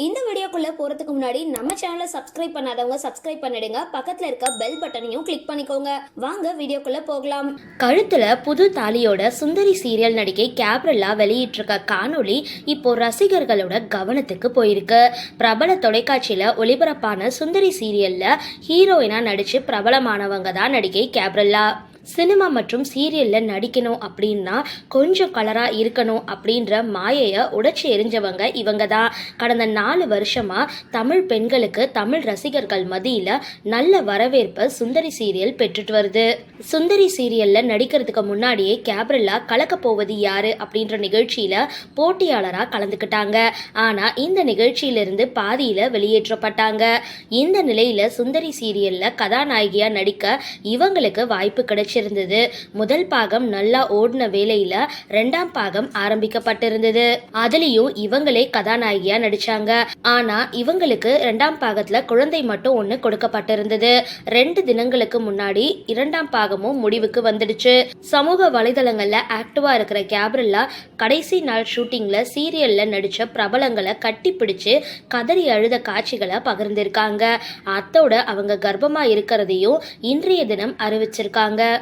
இந்த வீடியோக்குள்ள போறதுக்கு முன்னாடி நம்ம சேனலை சப்ஸ்கிரைப் பண்ணாதவங்க சப்ஸ்கிரைப் பண்ணிடுங்க. பக்கத்துல இருக்க பெல் பட்டனையும் கிளிக் பண்ணிக்கோங்க. வாங்க வீடியோக்குள்ள போகலாம். கழுத்துல புது தாலியோட சுந்தரி சீரியல் நடிகை கேப்ரல்லா வெளியிட்டிருக்க காணொளி இப்போ ரசிகர்களோட கவனத்துக்கு போயிருக்கு. பிரபல தொலைக்காட்சியில ஒளிபரப்பான சுந்தரி சீரியல்ல ஹீரோயினா நடிச்சு பிரபலமானவங்க தான் நடிகை கேப்ரல்லா. சினிமா மற்றும் சீரியலில் நடிக்கணும் அப்படின்னா கொஞ்சம் கலராக இருக்கணும் அப்படின்ற மாயையை உடைச்சி எரிஞ்சவங்க இவங்க தான் கடந்த நாலு வருஷமாக தமிழ் பெண்களுக்கு தமிழ் ரசிகர்கள் மத்தியில் நல்ல வரவேற்பை சுந்தரி சீரியல் பெற்றுட்டு வருது. சுந்தரி சீரியலில் நடிக்கிறதுக்கு முன்னாடியே கேப்ரல்லா கலக்க போவது யாரு அப்படின்ற நிகழ்ச்சியில் போட்டியாளராக கலந்துக்கிட்டாங்க. ஆனால் இந்த நிகழ்ச்சியிலிருந்து பாதியில் வெளியேற்றப்பட்டாங்க. இந்த நிலையில் சுந்தரி சீரியலில் கதாநாயகியாக நடிக்க இவங்களுக்கு வாய்ப்பு முடிச்சிருந்தது முதல் பாகம் நல்லா ஓடின வேலையில ரெண்டாம் பாகம் ஆரம்பிக்கப்பட்டிருந்தது. அதுலயும் இவங்களே கதாநாயகியா நடிச்சாங்க. ஆனா இவங்களுக்கு ரெண்டாம் பாகத்துல குழந்தை மட்டும் ஒண்ணு கொடுக்கப்பட்டிருந்தது. ரெண்டு தினங்களுக்கு முன்னாடி இரண்டாம் பாகமும் முடிவுக்கு வந்துடுச்சு. சமூக வலைதளங்கள்ல ஆக்டிவா இருக்கிற கேப்ரில்லா கடைசி நாள் ஷூட்டிங்ல சீரியல்ல நடிச்ச பிரபலங்களை கட்டி பிடிச்சு கதறி அழுத காட்சிகளை பகிர்ந்திருக்காங்க. அத்தோட அவங்க கர்ப்பமா இருக்கிறதையும் இன்றைய தினம் அறிவிச்சிருக்காங்க.